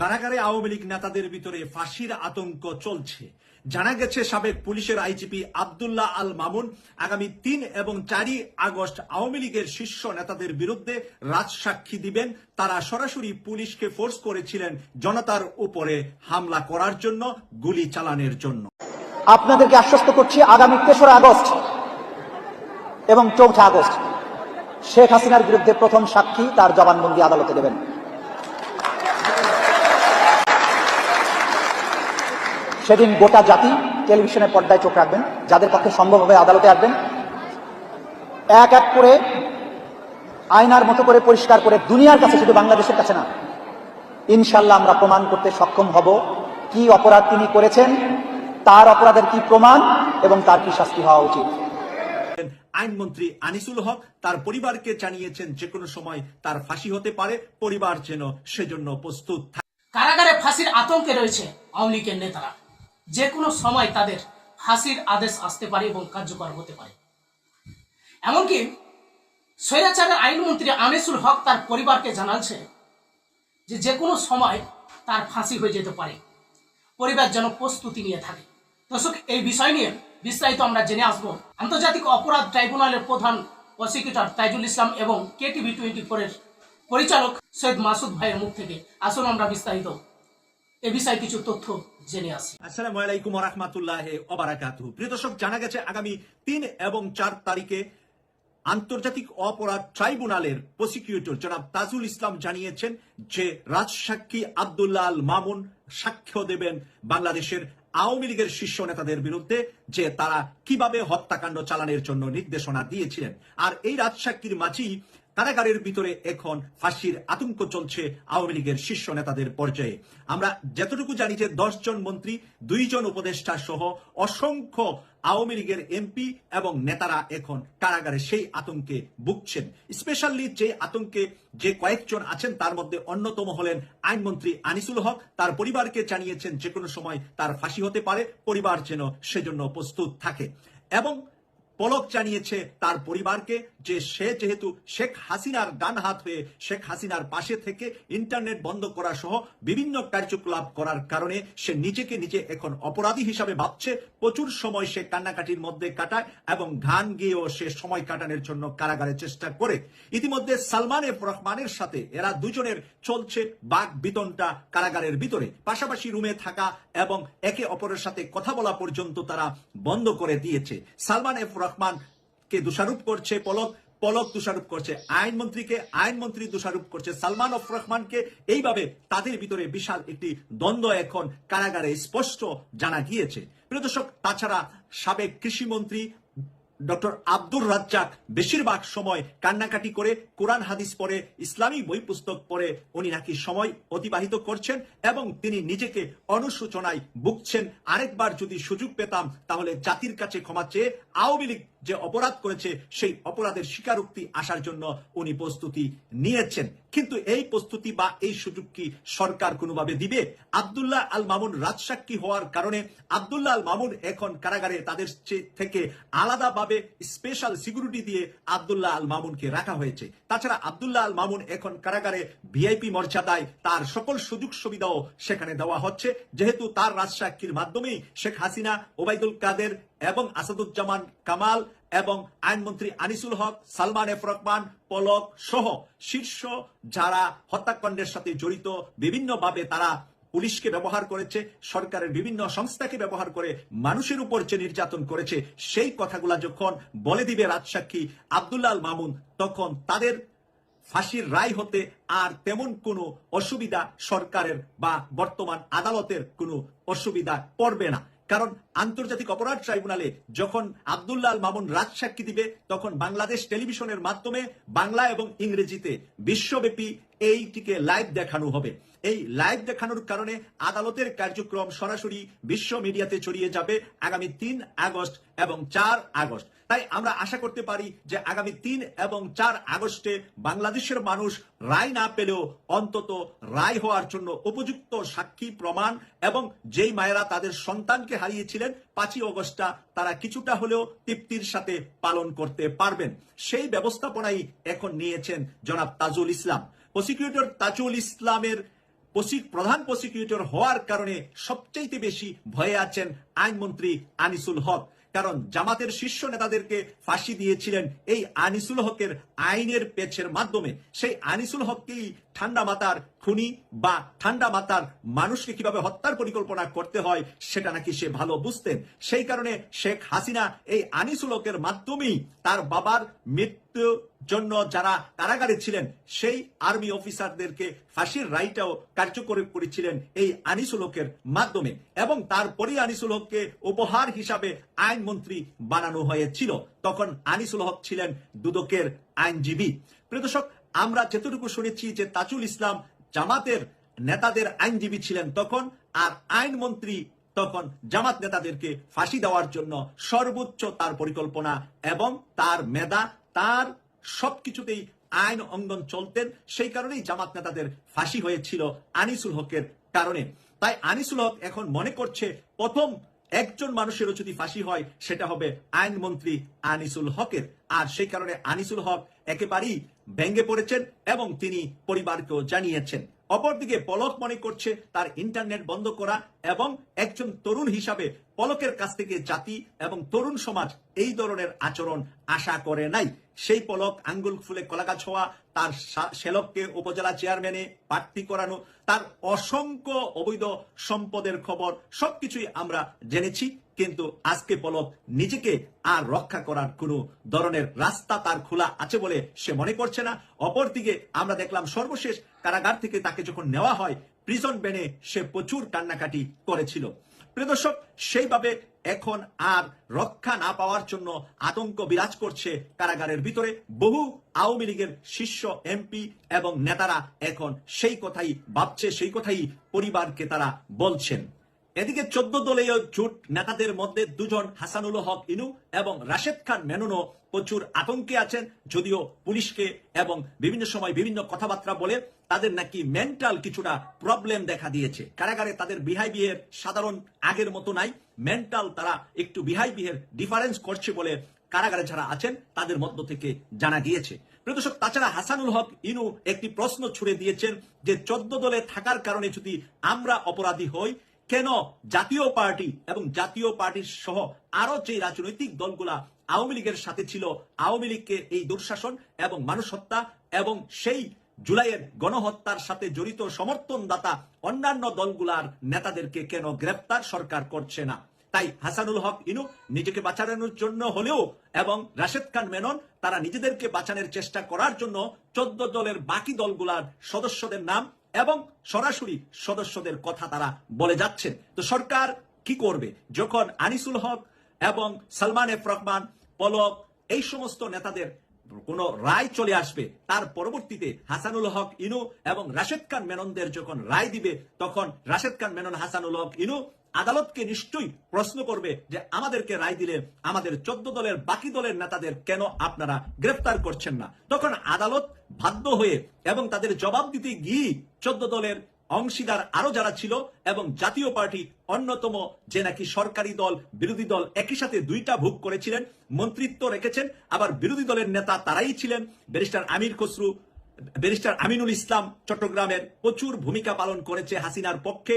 কারাগারে আওয়ামী লীগ নেতাদের ভিতরে ফাঁসির আতঙ্ক চলছে। জানা গেছে, সাবেক পুলিশের আইজিপি আবদুল্লাহ আল মামুন আগামী তিন এবং চারই আগস্ট আওয়ামী লীগের শীর্ষ নেতাদের বিরুদ্ধে রাজসাক্ষী দিবেন। তারা সরাসরি পুলিশকে ফোর্স করেছিলেন জনতার উপরে হামলা করার জন্য, গুলি চালানোর জন্য। আপনাদেরকে আশ্বস্ত করছি, আগামী তেসরা আগস্ট এবং চৌঠা আগস্ট শেখ হাসিনার বিরুদ্ধে প্রথম সাক্ষী তার জবানবন্দি আদালতে দেবেন। সেদিন গোটা জাতি টেলিভিশনের পর্দায় চোখ রাখবেন যাদের পক্ষে সম্ভব হবে আদালতে আসবেন। এক এক করে আয়নার মতো করে পরিষ্কার করে দুনিয়ার কাছে শুধু বাংলাদেশের কাছে না ইনশাল্লাহ আমরা প্রমাণ করতে সক্ষম হব কি অপরাধ তিনি করেছেন তার অপরাধের কি প্রমাণ এবং তার কি শাস্তি হওয়া উচিত। আইনমন্ত্রী আনিসুল হক তার পরিবারকে জানিয়েছেন যে কোনো সময় তার ফাঁসি হতে পারে পরিবার যেন সেজন্য প্রস্তুত থাকে। কারাগারে ফাঁসির আতঙ্কে রয়েছে আওয়ামী লীগের নেতারা। যে কোনো সময় তাদের ফাঁসির আদেশ আসতে পারে এবং কার্যকর হতে পারে। এমনকি স্বৈরাচারের আইনমন্ত্রী আনিসুল হক তার পরিবারকে জানাচ্ছে যে যে কোনো সময় তার ফাঁসি হয়ে যেতে পারে। পরিবার যেন প্রস্তুতি নিয়ে থাকে। দর্শক, এই বিষয় নিয়ে বিস্তারিত আমরা জেনে আসব আন্তর্জাতিক অপরাধ ট্রাইব্যুনালের প্রধান প্রসিকিউটর তাইজুল ইসলাম এবং কেটিভি টোয়েন্টি ফোরের পরিচালক সৈয়দ মাসুদ ভাইয়ের মুখ থেকে। আসুন আমরা বিস্তারিত এ বিষয়ে কিছু তথ্য জেনে আসি। আসসালামু আলাইকুম রহমাতুল্লাহ ওবারাকাতু প্রিয় দর্শক, জানা গেছে আগামী তিন এবং চার তারিখে আন্তর্জাতিক অপরাধ ট্রাইব্যুনালের প্রসিকিউটর জনাব তাজুল ইসলাম জানিয়েছেন যে রাজসাক্ষী আবদুল্লাহ আল মামুন সাক্ষ্য দেবেন বাংলাদেশের আওয়ামী লীগের শীর্ষ নেতাদের বিরুদ্ধে যে তারা কীভাবে হত্যাকাণ্ড চালানোর জন্য নির্দেশনা দিয়েছিলেন। আর এই রাজসাক্ষীর মাঝেই কারাগারের ভিতরে এখন ফাঁসির আতঙ্ক চলছে আওয়ামী লীগের শীর্ষ নেতাদের পর্যায়ে। আমরা যতটুকু জানি যে জন মন্ত্রী দুইজন উপদেষ্টা সহ অসংখ্য আওয়ামী লীগের এমপি এবং নেতারা এখন কারাগারে সেই আতঙ্কে ভুগছেন। স্পেশালি যে আতঙ্কে যে কয়েকজন আছেন, তার মধ্যে অন্যতম হলেন আইনমন্ত্রী আনিসুল হক। তার পরিবারকে জানিয়েছেন যে কোনো সময় তার ফাঁসি হতে পারে, পরিবার যেন সেজন্য প্রস্তুত থাকে। এবং পলক জানিয়েছে তার পরিবারকে যে সে যেহেতু শেখ হাসিনার ডান হাত হয়ে শেখ হাসিনার পাশে থেকে ইন্টারনেট বন্ধ করা সহ বিভিন্ন কার্যকলাপ করার কারণে সে নিজেকে নিজে এখন অপরাধী হিসাবে ভাবছে। প্রচুর সময় সে কান্নাকাটির মধ্যে কাটায় এবং গান গিয়েও সে সময় কাটানোর জন্য কারাগারে চেষ্টা করে। ইতিমধ্যে সালমান এফ রহমানের সাথে এরা দুজনের চলছে বাঘ বিতনটা কারাগারের ভিতরে। পাশাপাশি রুমে থাকা এবং একে অপরের সাথে কথা বলা পর্যন্ত তারা বন্ধ করে দিয়েছে। সালমান এফ রহমান কে দোষারোপ করছে? পলক পলক দোষারোপ করছে। আইনমন্ত্রীকে, আইনমন্ত্রী দোষারোপ করছে। সালমান অফ রহমানকে এইভাবে তাদের ভিতরে বিশাল একটি দ্বন্দ্ব এখন কারাগারে স্পষ্ট জানা গিয়েছে। প্রিয় দর্শক, তাছাড়া সাবেক কৃষিমন্ত্রী ডক্টর আব্দুর রাজ্জাক বেশিরভাগ সময় কান্নাকাটি করে কোরআন হাদিস পড়ে, ইসলামী বই পুস্তক পড়ে, উনি নাকি সময় অতিবাহিত করছেন এবং তিনি নিজেকে অনুশোচনায় ভুগছেন। আরেকবার যদি সুযোগ পেতাম, তাহলে জাতির কাছে ক্ষমা চেয়ে আওয়ামী লীগ যে অপরাধ করেছে, সেই অপরাধের স্বীকারোক্তি আসার জন্য উনি প্রস্তুতি নিয়েছেন। কিন্তু এই প্রস্তুতি বা এই সুযোগ কি সরকার কোনোভাবে দিবে? আবদুল্লাহ আল মামুন রাজসাক্ষী হওয়ার কারণে আবদুল্লাহ আল মামুন এখন কারাগারে তাদের থেকে আলাদাভাবে স্পেশাল সিকিউরিটি দিয়ে আবদুল্লাহ আল মামুনকে রাখা হয়েছে। তাছাড়া আবদুল্লাহ আল মামুন এখন কারাগারে ভিআইপি মর্যাদায় তার সকল সুযোগ সুবিধাও সেখানে দেওয়া হচ্ছে। যেহেতু তার রাজসাক্ষীর মাধ্যমেই শেখ হাসিনা, ওবায়দুল কাদের এবং আসাদুজ্জামান কামাল এবং আইনমন্ত্রী আনিসুল হক, সালমান এফ রহমান, পলক সহ শীর্ষ যারা হত্যাকাণ্ডের সাথে জড়িত, বিভিন্নভাবে তারা পুলিশকে ব্যবহার করেছে, সরকারের বিভিন্ন সংস্থাকে ব্যবহার করে মানুষের উপর যে নির্যাতন করেছে, সেই কথাগুলা যখন বলে দিবে রাজসাক্ষী আবদুল্লাহ আল মামুন, তখন তাদের ফাঁসির রায় হতে আর তেমন কোনো অসুবিধা সরকারের বা বর্তমান আদালতের কোনো অসুবিধা পড়বে না। কারণ আন্তর্জাতিক অপরাধ ট্রাইব্যুনালে যখন আবদুল্লাহ মামুন রাজ সাক্ষী দিবে, তখন বাংলাদেশ টেলিভিশনের মাধ্যমে বাংলা এবং ইংরেজিতে বিশ্বব্যাপী এইটিকে লাইভ দেখানো হবে। এই লাইভ দেখানোর কারণে আদালতের কার্যক্রম সরাসরি বিশ্ব মিডিয়াতে ছড়িয়ে যাবে আগামী তিন আগস্ট এবং চার আগস্ট। তাই আমরা আশা করতে পারি যে আগামী তিন এবং চার আগস্টে বাংলাদেশের মানুষ রায় না পেলেও অন্তত রায় হওয়ার জন্য উপযুক্ত সাক্ষী প্রমাণ এবং যেই মায়েরা তাদের সন্তানকে হারিয়েছিলেন পাঁচই অগস্টটা তারা কিছুটা হলেও তৃপ্তির সাথে পালন করতে পারবেন। সেই ব্যবস্থাপনাই এখন নিয়েছেন জনাব তাজুল ইসলাম। প্রসিকিউটর তাজুল ইসলামের প্রধান প্রসিকিউটর হওয়ার কারণে সবচাইতে বেশি ভয়ে আছেন আইনমন্ত্রী আনিসুল হক। কারণ জামাতের শীর্ষ নেতাদেরকে ফাঁসি দিয়েছিলেন এই আনিসুল হকের আইনের পেছের মাধ্যমে। সেই আনিসুল হককেই ঠান্ডা মাতার খুনি বা ঠান্ডা মাতার মানুষকে কীভাবে হত্যার পরিকল্পনা করতে হয়, সেটা নাকি সে ভালো বুঝতেন। সেই কারণে শেখ হাসিনা এই আনিসুল হকের মাধ্যমেই তার বাবার মৃত্যুর জন্য যারা কারাগারে ছিলেন, সেই আর্মি অফিসারদেরকে ফাঁসির রায়টাও কার্যকর করেছিলেন এই আনিসুল হকের মাধ্যমে। এবং তারপরে আনিসুল হককে উপহার হিসাবে আইনমন্ত্রী বানানো হয়েছিল। তখন আনিসুল হক ছিলেন দুদকের আইনজীবী। প্রিয় দর্শক, আমরা যতটুকু শুনেছি যে তাজুল ইসলাম জামাতের নেতাদের আইনজীবী ছিলেন তখন, আর আইনমন্ত্রী তখন জামাত নেতাদেরকে ফাঁসি দেওয়ার জন্য সর্বোচ্চ তার পরিকল্পনা এবং তার মেধা, তার সবকিছুতেই আইন অঙ্গন চলতেন। সেই কারণেই জামাত নেতাদের ফাঁসি হয়েছিল আনিসুল হকের কারণে। তাই আনিসুল হক এখন মনে করছে, প্রথম একজন মানুষেরও যদি ফাঁসি হয়, সেটা হবে আইনমন্ত্রী আনিসুল হকের। আর সেই কারণে আনিসুল হক একেবারেই ভেঙ্গে পড়েছেন এবং তিনি পরিবারকেও জানিয়েছেন। অপরদিকে পলক মনে করছে, তার ইন্টারনেট বন্ধ করা এবং একজন তরুণ হিসাবে পলকের কাছ থেকে জাতি এবং তরুণ সমাজ এই ধরনের আচরণ আশা করে নাই। সেই পলক আঙ্গুল ফুলে কলাগাছ হওয়া, তার সা- শ্যালককে উপজেলা চেয়ারম্যানে প্রার্থী করানো, তার অসংখ্য অবৈধ সম্পদের খবর, সবকিছুই আমরা জেনেছি, কিন্তু আজকে পলক নিজেকে আর রক্ষা করার কোনো ধরনের রাস্তা তার খোলা আছে বলে সে মনে করছে না। অপরদিকে আমরা দেখলাম সর্বশেষ কারাগার থেকে তাকে যখন নেওয়া হয় প্রিজন বেনে সে প্রচুর কান্নাকাটি করেছিল। প্রিয় দর্শক, সেইভাবে এখন আর রক্ষা না পাওয়ার জন্য আতঙ্ক বিরাজ করছে কারাগারের ভিতরে। বহু আওয়ামী লীগের শীর্ষ এমপি এবং নেতারা এখন সেই কথাই ভাবছে, সেই কথাই পরিবারকে তারা বলছেন। এদিকে চোদ্দ দলীয় জোট নেতাদের মধ্যে দুজন হাসানুল হক ইনু এবং রাশেদ খান মেননও প্রচুর আতঙ্কে আছেন, যদিও পুলিশকে এবং বিভিন্ন সময় বিভিন্ন কথাবার্তা বলে তাদের নাকি মেন্টাল কিছুটা প্রবলেম দেখা দিয়েছে। কারাগারে তাদের বিহাই বিহের সাধারণ আগের মতো নাই। মেন্টাল তারা একটু বিহাই বিহের ডিফারেন্স করছে বলে কারাগারে যারা আছেন তাদের মধ্য থেকে জানা গিয়েছে। প্রিয় দর্শক, তাছাড়া হাসানুল হক ইনু একটি প্রশ্ন ছুড়ে দিয়েছেন যে চোদ্দ দলে থাকার কারণে যদি আমরা অপরাধী হই কেন জাতীয় পার্টি এবং জাতীয় পার্টির সহ আরও যে রাজনৈতিক দলগুলা আওয়ামী লীগের সাথে ছিল আওয়ামী লীগকে এই দুঃশাসন এবং মানুষ হত্যা এবং সেই জুলাইয়ের গণহত্যার সাথে জড়িত সমর্থনদাতা অন্যান্য দলগুলার নেতাদেরকে কেন গ্রেপ্তার সরকার করছে না? তাই হাসানুল হক, ইনু, নিজেকে বাঁচানোর জন্য হলেও এবং রাশেদ খান মেনন, তারা নিজেদেরকে বাঁচানোর চেষ্টা করার জন্য চোদ্দ দলের বাকি দলগুলার সদস্যদের নাম এবং সরাসরি সদস্যদের কথা তারা বলে যাচ্ছেন। তো সরকার কি করবে? যখন আনিসুল হক এবং সালমান এফ রহমান, পলক, এই সমস্ত নেতাদের কোন রায় চলে আসবে, তার পরবর্তীতে হাসানুল হক ইনু এবং রাশেদ খান মেননদের যখন রায় দিবে, তখন রাশেদ খান মেনন, হাসানুল হক ইনু আদালতকে নিশ্চয়ই প্রশ্ন করবে যে আমাদেরকে রায় দিলে আমাদের চোদ্দ দলের বাকি দলের নেতাদের কেন আপনারা গ্রেফতার করছেন না? তখন আদালত বাধ্য হয়ে এবং তাদের জবাব দিতে গিয়ে চোদ্দ দলের অংশীদার আরও যারা ছিল এবং জাতীয় পার্টি অন্যতম যে নাকি সরকারি দল, বিরোধী দল একই সাথে দুইটা ভোগ করেছিলেন, মন্ত্রিত্ব রেখেছেন, আবার বিরোধী দলের নেতা তারাই ছিলেন। ব্যারিস্টার আমির খসরু, ব্যারিস্টার আমিনুল ইসলাম চট্টগ্রামের প্রচুর ভূমিকা পালন করেছে হাসিনার পক্ষে।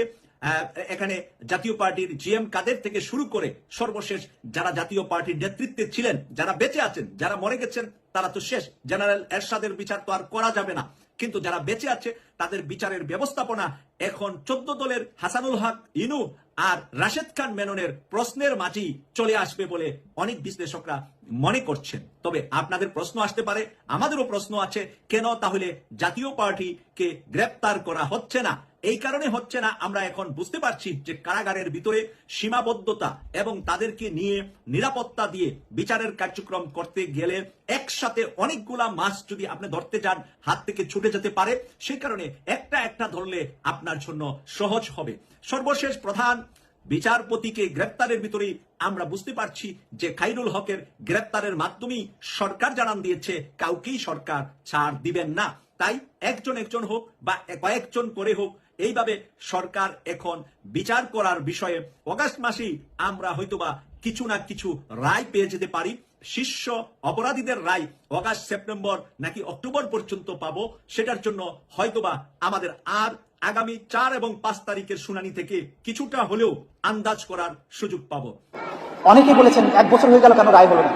এখানে জাতীয় পার্টির জিএম কাদের থেকে শুরু করে সর্বশেষ যারা জাতীয় পার্টির নেতৃত্বে ছিলেন, যারা বেঁচে আছেন, যারা মরে গেছেন, তারা তো শেষ। জেনারেল এরশাদের বিচার তো আর করা যাবে না। কিন্তু যারা বেঁচে আছে, তাদের বিচারের ব্যবস্থাপনা এখন চোদ্দ দলের হাসানুল হক, ইনু আর রাশেদ খান মেননের প্রশ্নের মাঝেই চলে আসবে বলে অনেক বিশ্লেষকরা মনে করছেন। তবে আপনাদের প্রশ্ন আসতে পারে, আমাদেরও প্রশ্ন আছে, কেন তাহলে জাতীয় পার্টিকে গ্রেপ্তার করা হচ্ছে না? এই কারণে হচ্ছে না আমরা এখন বুঝতে পারছি যে কারাগারের ভিতরে সীমাবদ্ধতা এবং তাদেরকে নিয়ে নিরাপত্তা দিয়ে বিচারের কার্যক্রম করতে গেলে একসাথে অনেকগুলা মাছ যদি আপনি ধরতে যান, হাত থেকে ছুটে যেতে পারে। সেই কারণে একটা একটা ধরলে আপনার জন্য সহজ হবে। সর্বশেষ প্রধান, বিচারপতিকে গ্রেপ্তারের ভিতরেই আমরা বুঝতে পারছি যে খাইরুল হকের গ্রেপ্তারের মাধ্যমেই সরকার জানান দিয়েছে, কাউকেই সরকার ছাড় দিবেন না। তাই একজন একজন হোক বা কয়েকজন করে হোক, এইভাবে সরকার এখন বিচার করার বিষয়ে অগাস্ট মাসেই আমরা হয়তোবা কিছু না কিছু রায় পেয়ে যেতে পারি। শীর্ষ অপরাধীদের রায় অগাস্ট, সেপ্টেম্বর নাকি অক্টোবর পর্যন্ত পাবো, সেটার জন্য হয়তোবা আমাদের আর আগামী চার এবং পাঁচ তারিখের শুনানি থেকে কিছুটা হলেও আন্দাজ করার সুযোগ পাবো। অনেকেই বলেছেন এক বছর হয়ে গেল কেন রায় হলো না?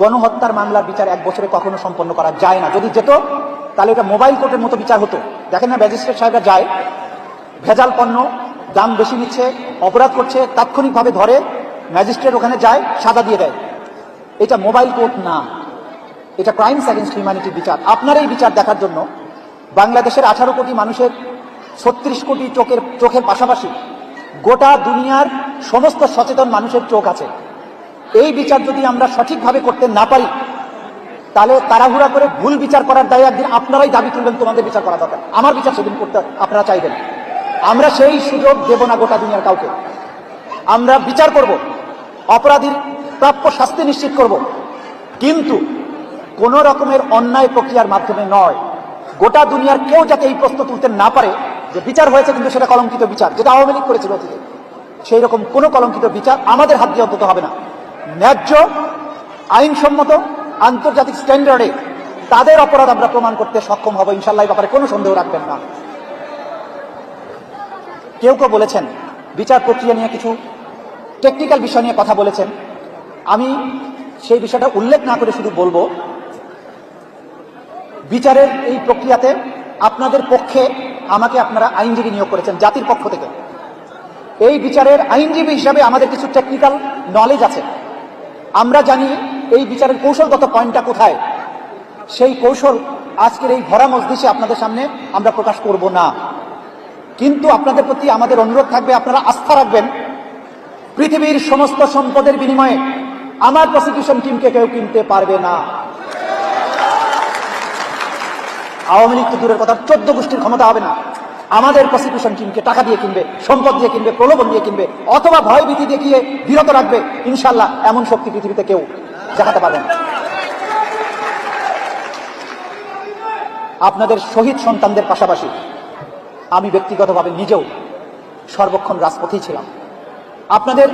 গণহত্যার মামলার বিচার এক বছরে কখনো সম্পন্ন করা যায় না। যদি যেত তাহলে এটা মোবাইল কোর্টের মতো বিচার হতো। দেখেন না, ম্যাজিস্ট্রেট সাহেবরা যায়, ভেজাল পণ্য, দাম বেশি নিচ্ছে, অপরাধ করছে, তাৎক্ষণিকভাবে ধরে, ম্যাজিস্ট্রেট ওখানে যায় সাদা দিয়ে দেয়। এটা মোবাইল কোর্ট না। এটা ক্রাইমস অ্যাগেন্স্ট হিউম্যানিটির বিচার। আপনার এই বিচার দেখার জন্য বাংলাদেশের আঠারো কোটি মানুষের ছত্রিশ কোটি চোখের চোখের পাশাপাশি গোটা দুনিয়ার সমস্ত সচেতন মানুষের চোখ আছে। এই বিচার যদি আমরা সঠিকভাবে করতে না পারি তাহলে তাড়াহুড়া করে ভুল বিচার করার দায়ে একদিন আপনারাই দাবি তুলবেন, তোমাদের বিচার করা দরকার। আমার বিচার সেদিন করতে আপনারা চাইবেন। আমরা সেই সুযোগ দেব না গোটা দুনিয়ার কাউকে। আমরা বিচার করব, অপরাধীর প্রাপ্য শাস্তি নিশ্চিত করব। কিন্তু কোন রকমের অন্যায় প্রক্রিয়ার মাধ্যমে নয়। গোটা দুনিয়ার কেউ যাতে এই প্রশ্ন তুলতে না পারে যে বিচার হয়েছে কিন্তু সেটা কলঙ্কিত বিচার, যেটা আওয়ামী লীগ করেছিল অতীতে। সেই রকম কোনো কলঙ্কিত বিচার আমাদের হাত দিয়ে অন্তত হবে না। ন্যায্য, আইনসম্মত আন্তর্জাতিক স্ট্যান্ডার্ডে তাদের অপরাধ আমরা প্রমাণ করতে সক্ষম হব। ইনশাল্লাহ ব্যাপারে কোনো সন্দেহ রাখবেন না। কেউ কেউ বলেছেন, বিচার প্রক্রিয়া নিয়ে কিছু টেকনিক্যাল বিষয় নিয়ে কথা বলেছেন। আমি সেই বিষয়টা উল্লেখ না করে শুধু বলব, বিচারের এই প্রক্রিয়াতে আপনাদের পক্ষে আমাকে আপনারা আইনজীবী নিয়োগ করেছেন, জাতির পক্ষ থেকে। এই বিচারের আইনজীবী হিসাবে আমাদের কিছু টেকনিক্যাল নলেজ আছে। আমরা জানি এই বিচারের কৌশলগত পয়েন্টটা কোথায়? সেই কৌশল আজকের এই ভরা মজলিসে আপনাদের সামনে আমরা প্রকাশ করব না। কিন্তু আপনাদের প্রতি আমাদের অনুরোধ থাকবে, আপনারা আস্থা রাখবেন। পৃথিবীর সমস্ত সম্পদের বিনিময়ে আমার প্রসিকিউশন টিমকে কেউ কিনতে পারবে না। আওয়ামী লীগ তো দূরের কথা, চোদ্দ গোষ্ঠীর ক্ষমতা হবে না। আমাদের প্রসিকিউশন টিমকে টাকা দিয়ে কিনবে, সম্পদ দিয়ে কিনবে, প্রলোভন দিয়ে কিনবে, অথবা ভয় ভীতি দেখিয়ে বিরত রাখবে ইনশাল্লাহ এমন শক্তি পৃথিবীতে কেউ দেখাতে পারবে না আপনাদের শহীদ সন্তানদের পাশাপাশি আমি ব্যক্তিগতভাবে নিজেও সর্বক্ষণ রাজপথেই ছিলাম। আপনাদের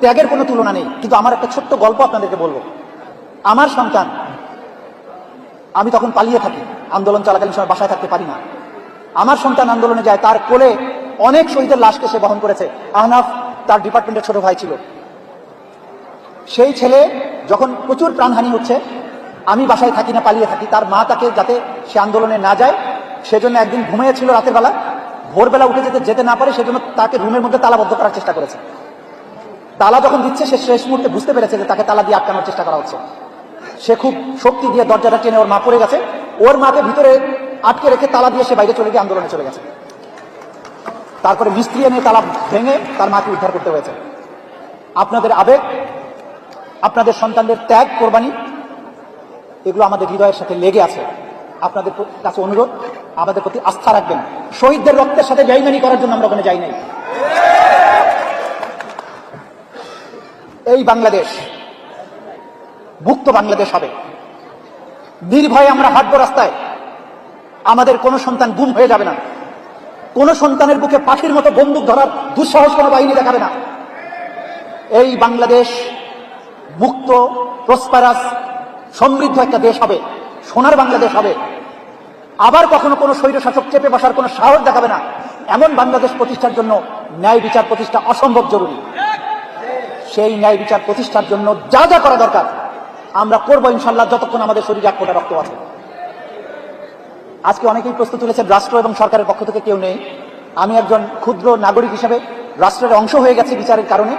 ত্যাগের কোনো তুলনা নেই, কিন্তু আমার একটা ছোট্ট গল্প আপনাদেরকে বলব। আমার সন্তান, আমি তখন পালিয়ে থাকি, আন্দোলন চলাকালীন সময় বাসায় থাকতে পারি না। আমার সন্তান আন্দোলনে যায়, তার কোলে অনেক শহীদের লাশকে সে বহন করেছে। আহনাফ তার ডিপার্টমেন্টের ছোট ভাই ছিল। সেই ছেলে যখন প্রচুর প্রাণহানি হচ্ছে, আমি বাসায় থাকি না, পালিয়ে থাকি, তার মা তাকে যাতে সে আন্দোলনে না যায়, সেজন্য একদিন ঘুমিয়েছিল রাতের বেলা, ভোরবেলা উঠে যেতে যেতে না পারে, সেজন্য তাকে রুমের মধ্যে তালাবদ্ধ করার চেষ্টা করেছে। তালা যখন দিচ্ছে, সে শেষ মুহূর্তে বুঝতে পেরেছে যে তাকে তালা দিয়ে আটকানোর চেষ্টা করা হচ্ছে। সে খুব শক্তি দিয়ে দরজাটা টেনে ওর মা পড়ে গেছে। ওর মাকে ভিতরে আটকে রেখে তালা দিয়ে সে বাইরে চলে গিয়ে আন্দোলনে চলে গেছে। তারপরে মিস্ত্রি এনে তালা ভেঙে তার মাকে উদ্ধার করতে হয়েছে। আপনাদের আবেগ আপনাদের সন্তানদের ত্যাগ, কোরবানি, এগুলো আমাদের হৃদয়ের সাথে লেগে আছে। আপনাদের কাছে অনুরোধ, আমাদের প্রতি আস্থা রাখবেন। শহীদদের রক্তের সাথে বেইমানি করার জন্য আমরা ওখানে যাই নাই। এই বাংলাদেশ, মুক্ত বাংলাদেশ হবে। নির্ভয়ে আমরা হাঁটবো রাস্তায়। আমাদের কোনো সন্তান গুম হয়ে যাবে না। কোনো সন্তানের বুকে পাখির মতো বন্দুক ধরার দুঃসাহস কোনো বাহিনী দেখাবে না। এই বাংলাদেশ মুক্ত প্রসপারাস সমৃদ্ধ একটা দেশ হবে, সোনার বাংলাদেশ হবে। আবার কখনো কোনো স্বৈরশাসক চেপে বসার কোনো সাহস দেখাবে না। এমন বাংলাদেশ প্রতিষ্ঠার জন্য ন্যায় বিচার প্রতিষ্ঠা অসম্ভব জরুরি। সেই ন্যায় বিচার প্রতিষ্ঠার জন্য যা যা করা দরকার, আমরা করব ইনশাল্লাহ যতক্ষণ আমাদের শরীরে এক ফোঁটা রক্ত আছে। আজকে অনেকেই প্রস্তুত তুলেছেন রাষ্ট্র এবং সরকারের পক্ষ থেকে, কেউ নেই। আমি একজন ক্ষুদ্র নাগরিক হিসেবে রাষ্ট্রের অংশ হয়ে গেছি বিচারের কারণে।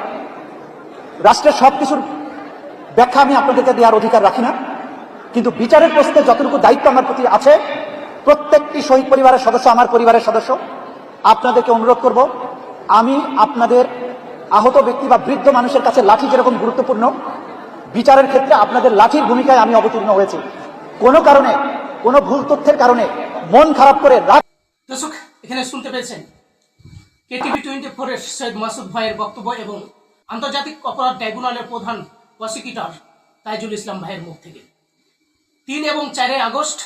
রাষ্ট্রের সবকিছুর ব্যাখ্যা আমি আপনাদেরকে দেওয়ার অধিকার রাখি না। কিন্তু বিচারের প্রশ্নে যতটুকু দায়িত্ব আমার প্রতি আছে, প্রত্যেকটি শহীদ পরিবারের সদস্য আমার পরিবারের সদস্য, আপনাদেরকে অনুরোধ করব, আমি আপনাদের আহত ব্যক্তি বা বৃদ্ধ মানুষের কাছে লাঠি যেরকম গুরুত্বপূর্ণ, বিচারের ক্ষেত্রে আপনাদের লাঠির ভূমিকায় আমি অবতীর্ণ হয়েছি। কোনো কারণে, কোনো ভুল তথ্যের কারণে মন খারাপ করে দর্শক, এখানে শুনতে পেয়েছেন কেটিভি টোয়েন্টি ফোরের সৈয়দ মাসুদ ভাইয়ের বক্তব্য এবং আন্তর্জাতিক অপরাধ ট্রাইব্যুনালের প্রধান প্রসিকিউটর তাইজুল ইসলাম ভাইয়ের মুখ থেকে। তিন এবং চারে আগস্ট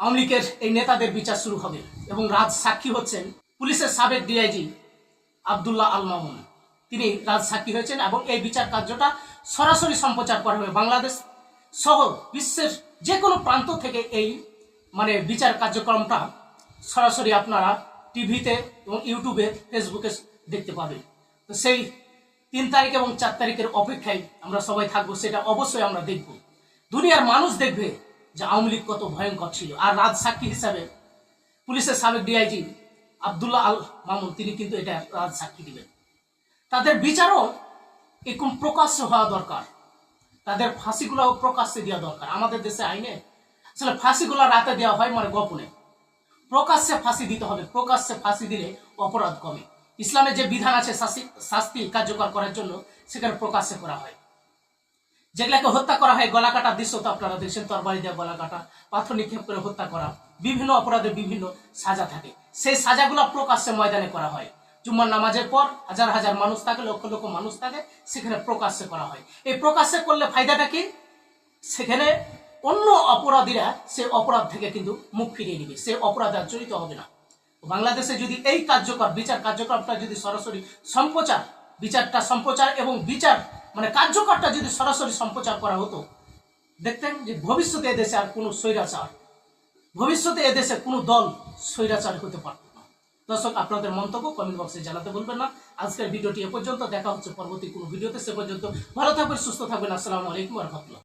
আওয়ামী লীগের এই নেতাদের বিচার শুরু হবে এবং রাজ সাক্ষী হচ্ছেন পুলিশের সাবেক ডিআইজি আবদুল্লাহ আল মামুন। তিনি রাজ সাক্ষী হয়েছেন এবং এই বিচার কার্যটা সরাসরি সম্প্রচার করা হবে বাংলাদেশ সহ বিশ্বের যে কোনো প্রান্ত থেকে এই মানে বিচার কার্যক্রমটা সরাসরি আপনারা টিভিতে এবং ইউটিউবে, ফেসবুকে দেখতে পাবেন। তো সেই তিন তারিখ এবং চার তারিখের অপেক্ষায় আমরা সবাই থাকব, সেটা অবশ্যই আমরা দেখব। দুনিয়ার মানুষ দেখবে যে আওয়ামী লীগ কত ভয়ঙ্কর ছিল। আর রাজ সাক্ষী হিসাবে পুলিশের সাবেক ডিআইজি আবদুল্লাহ আল মামুন, তিনি কিন্তু এটা রাজ সাক্ষী দিবেন। তাদের বিচারও এরকম প্রকাশ্য হওয়া দরকার। তাদের ফাঁসিগুলাও প্রকাশ্যে দেওয়া দরকার। আমাদের দেশে আইনে আসলে ফাঁসিগুলো রাতে দেওয়া হয় মানে গোপনে। প্রকাশ্যে ফাঁসি দিতে হবে। প্রকাশ্যে ফাঁসি দিলে অপরাধ কমে। ইসলামের যে বিধান আছে, শাস্তি- কার্যকর করার জন্য সেখানে প্রকাশ্যে করা হয়। যেগুলাকে হত্যা করা হয় গলা কাটার দৃশ্য তো আপনারা দেখছেন, তরবারি দিয়ে গলা কাটা পাথর নিক্ষেপ করে হত্যা করা, বিভিন্ন অপরাধের বিভিন্ন সাজা থাকে। সেই সাজাগুলো প্রকাশ্যে ময়দানে করা হয়। জুম্মার নামাজের পর হাজার হাজার মানুষ থাকে, লক্ষ লক্ষ মানুষ থাকে, সেখানে প্রকাশ্যে করা হয়। এই প্রকাশ্যে করলে ফায়দাটা কি? সেখানে অন্য অপরাধীরা সে অপরাধ থেকে কিন্তু মুখ ফিরিয়ে নিবে। সে অপরাধ আর জড়িত হবে না। বাংলাদেশে যদি এই কার্যকর বিচার কার্যক্রমটা যদি সরাসরি সম্প্রচার, বিচারটা সম্প্রচার এবং বিচার মানে কার্যকরটা যদি সরাসরি সম্প্রচার করা হতো, দেখতেন যে ভবিষ্যতে এদেশে আর কোনো স্বৈরাচার, ভবিষ্যতে এদেশে কোনো দল স্বৈরাচার হতে পারত না। দর্শক, আপনাদের মন্তব্য কমেন্ট বক্সে জানাতে বলবেন না। আজকের ভিডিওটি এ পর্যন্ত। দেখা হচ্ছে পরবর্তী কোনো ভিডিওতে। সে পর্যন্ত ভালো থাকবেন, সুস্থ থাকবেন। আসসালামু আলাইকুম রহমতুল্লাহ।